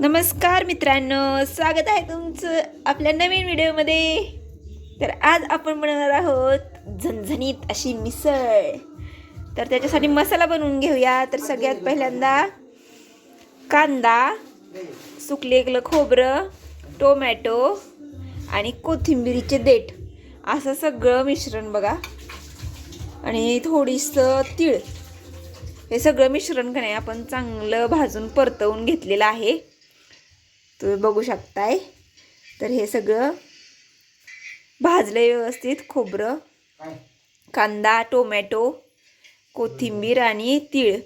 नमस्कार मित्रांनो स्वागत आहे तुमचं आपल्या नवीन व्हिडिओमध्ये. तर आज आपण बनवणार आहोत झणझणीत अशी मिसळ. तर त्याच्यासाठी मसाला बनवून घेऊया. तर सगळ्यात पहिल्यांदा कांदा सुकलेलं खोबरं टोमॅटो आणि कोथिंबिरीचे देठ. असं सगळं मिश्रण बघा. आणि थोडीसं तीळ. हे सगळं मिश्रण का नाही आपण चांगलं भाजून परतवून घेतलेलं आहे. तुम्ही बघू शकताय. तर हे सगळं भाजलं व्यवस्थित खोबरं कांदा टोमॅटो कोथिंबीर आणि तीळ.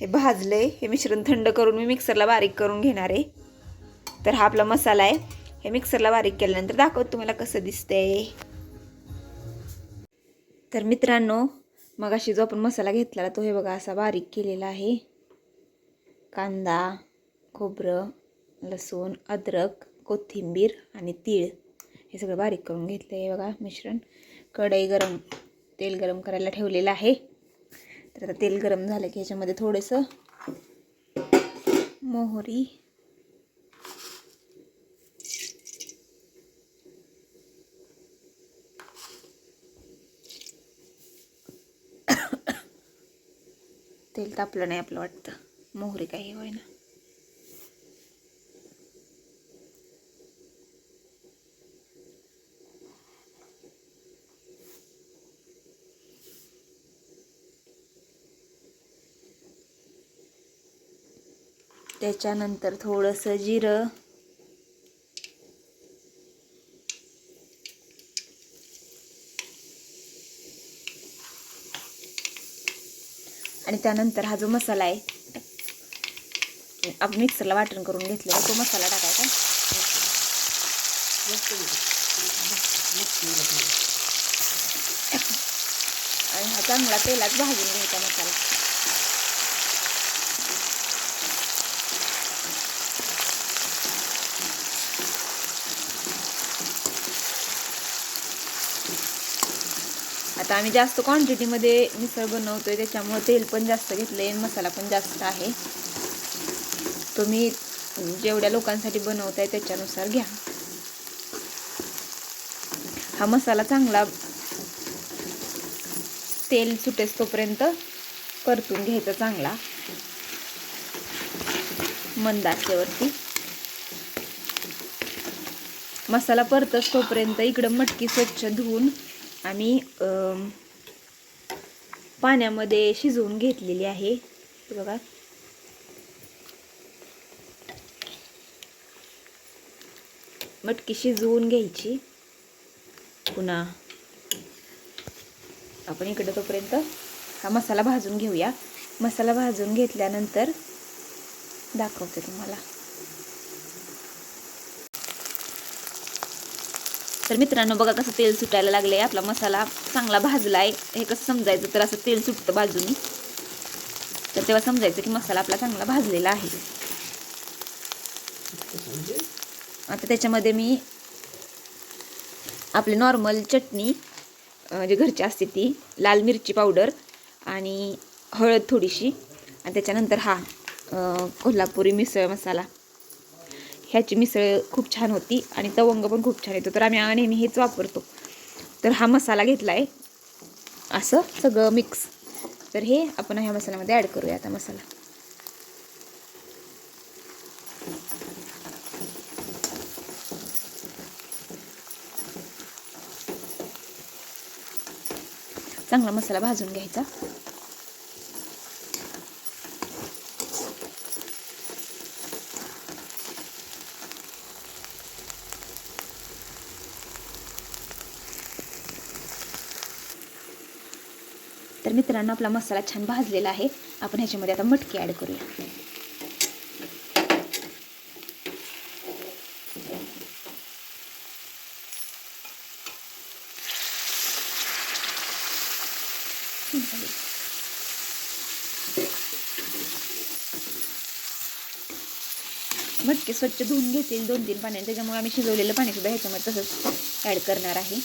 हे भाजले हे मिश्रण थंड करून मी मिक्सरला बारीक करून घेणार आहे. तर हा आपला मसाला आहे. हे मिक्सरला बारीक केल्यानंतर दाखवत तुम्हाला कसं दिसतंय. तर मित्रांनो मग अशी जो आपण मसाला घेतलेला तो हे बघा असा बारीक केलेला आहे. कांदा खोबरं लसूण अद्रक कोथिंबीर आणि तीळ हे सगळं बारीक करून घेतलं आहे बघा मिश्रण. कढई गरम तेल गरम करायला ठेवलेलं आहे. तर आता तेल गरम झालं की ह्याच्यामध्ये थोडंसं मोहरी तेल तापलं नाही आपलं वाटतं. मोहरी काही होईना. त्याच्यानंतर थोडंसं जिरं. आणि त्यानंतर हा जो मसाला आहे आपण मिक्सरला वाटण करून घेतलेला तो मसाला टाकायचा. आणि हा चांगला तेलात भाजून घ्यायचा मसाला. आता आम्ही जास्त क्वांटिटीमध्ये मिसळ बनवतोय त्याच्यामुळे तेल पण जास्त घेतलं आहे मसाला पण जास्त आहे. तुम्ही जेवढ्या लोकांसाठी बनवताय त्याच्यानुसार घ्या. हा मसाला चांगला तेल सुटेस तोपर्यंत परतून घ्यायचा चांगला. मंद आचेवरती. मसाला परतच तोपर्यंत इकडं मटकी स्वच्छ धुवून आम्ही पाण्यामध्ये शिजवून घेतलेली आहे. बघा. मटकी शिजवून घ्यायची. पुन्हा आपण इकडे तोपर्यंत हा मसाला भाजून घेऊया. मसाला भाजून घेतल्यानंतर दाखवते तुम्हाला. तर मित्रांनो बघा कसं तेल सुटायला लागलं आहे आपला मसाला चांगला भाजला आहे हे कसं समजायचं तर असं तेल सुटतं बाजूनी. तर तेव्हा समजायचं की मसाला आपला चांगला भाजलेला आहे. आता त्याच्यामध्ये मी आपली नॉर्मल चटणी अं, जी घरची असते ती लाल मिरची पावडर आणि हळद थोडीशी. आणि त्याच्यानंतर हा कोल्हापुरी मिसळ मसाला. ह्याची मिसळ खूप छान होती आणि तवंग पण खूप छान येतो. तर आम्ही नेहमी हेच वापरतो. तर हा मसाला घेतला आहे असं सगळं मिक्स तर हे आपण ह्या मसाल्यामध्ये ॲड करूया आता मसाला. चांगला मसाला भाजून घ्यायचा. मित्रांनो आपला मसाला छान भाजलेला आहे. आपण ह्याच्यामध्ये आता मटकी ॲड करूया. मटके स्वच्छ धुवून घेतील दोन तीन पाण्याने त्याच्यामुळे आम्ही शिजवलेलं पाणी सुद्धा ह्याच्यामध्ये तसंच ॲड करणार आहे.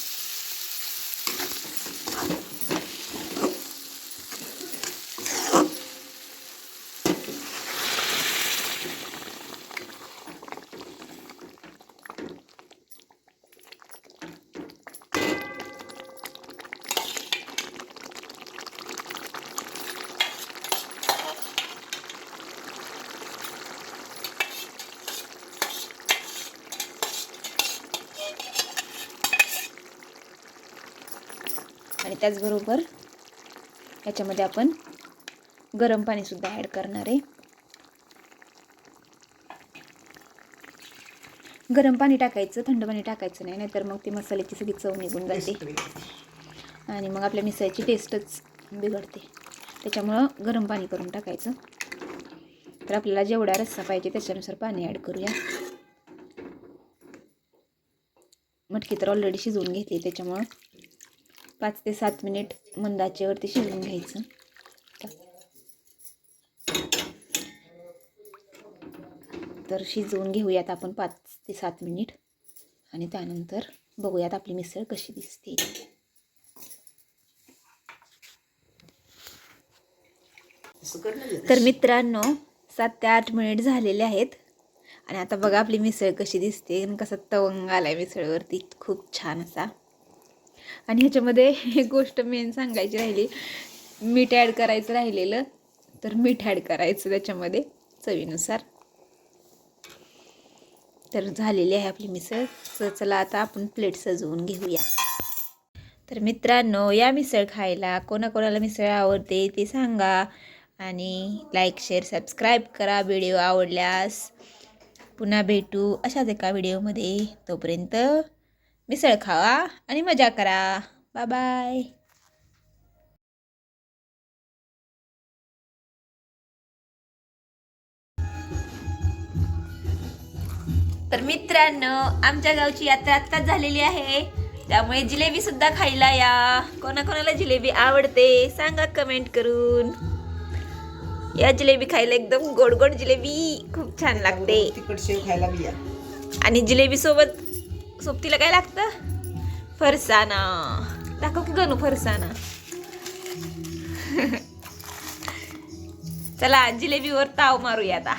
त्याचबरोबर याच्यामध्ये आपण गरम पाणीसुद्धा ॲड करणार आहे. गरम पाणी टाकायचं थंड पाणी टाकायचं नाही नाहीतर मग ती मसाल्याची सगळी चव निघून जाते. आणि मग आपल्या मिसळची टेस्टच बिघडते. त्याच्यामुळं गरम पाणी करून टाकायचं. तर आपल्याला जेवढा रस्सा पाहिजे त्याच्यानुसार पाणी ॲड करूया. मटकी तर ऑलरेडी शिजवून घेतली त्याच्यामुळं पाच ते सात मिनिट मंदाचेवरती शिजवून घ्यायचं. तर शिजवून घेऊयात आपण पाच ते सात मिनिट. आणि त्यानंतर बघूयात आपली मिसळ कशी दिसते. तर मित्रांनो सात ते आठ मिनिट झालेले आहेत. आणि आता बघा आपली मिसळ कशी दिसते आणि कसा तवंग आलाय मिसळवरती. खूप छान असा. आणि ह्याच्यामध्ये एक गोष्ट मेन सांगायची राहिली. मीठ ॲड करायचं राहिलेलं तर मीठ ॲड करायचं त्याच्यामध्ये चवीनुसार. तर झालेली आहे आपली मिसळ. चला आता आपण प्लेट सजवून घेऊया. तर मित्रांनो या मिसळ खायला कोणाकोणाला मिसळ आवडते ते सांगा. आणि लाईक शेअर सबस्क्राईब करा व्हिडिओ आवडल्यास. पुन्हा भेटू अशाच एका व्हिडिओमध्ये तोपर्यंत मिसळ खावा आणि मजा करा. बाय बाय तर मित्रांनो आमच्या गावची यात्रा आत्ताच झालेली आहे. त्यामुळे जिलेबी सुद्धा खायला या. कोणाकोणाला जिलेबी आवडते सांगा कमेंट करून. या जिलेबी खायला एकदम गोड गोड जिलेबी खूप छान लागते. तिखट शेव खायला आणि जिलेबी सोबत सोबतीला काय लागतं? फरसाना दाखव की गणू फरसाना चला जिलेबीवर ताव मारूया आता.